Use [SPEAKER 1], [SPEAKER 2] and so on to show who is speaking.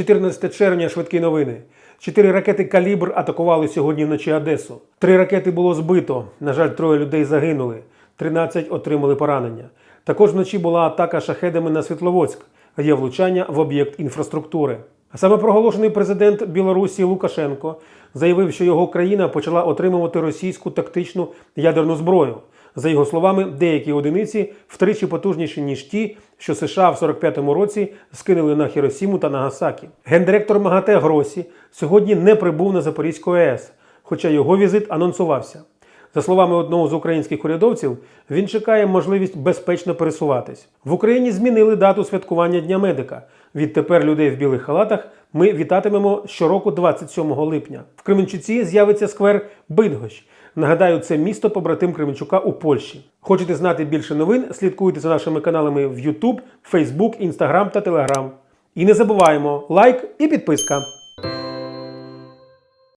[SPEAKER 1] 14 червня швидкі новини. Чотири ракети Калібр атакували сьогодні вночі Одесу. Три ракети було збито. На жаль, троє людей загинули, 13 отримали поранення. Також вночі була атака шахедами на Світловодськ, а є влучання в об'єкт інфраструктури. А саме проголошений президент Білорусі Лукашенко заявив, що його країна почала отримувати російську тактичну ядерну зброю. За його словами, деякі одиниці втричі потужніші ніж ті, що США в 45-му році скинули на Хіросіму та Нагасакі. Гендиректор МАГАТЕ Гросі сьогодні не прибув на Запорізьку АЕС, хоча його візит анонсувався. За словами одного з українських урядовців, він чекає можливість безпечно пересуватись. В Україні змінили дату святкування Дня медика. Відтепер людей в білих халатах ми вітатимемо щороку 27 липня. В Кременчуці з'явиться сквер Бидгощ. Нагадаю, це місто побратим Кременчука у Польщі. Хочете знати більше новин? Слідкуйте за нашими каналами в YouTube, Facebook, Instagram та Telegram. І не забуваємо лайк і підписка.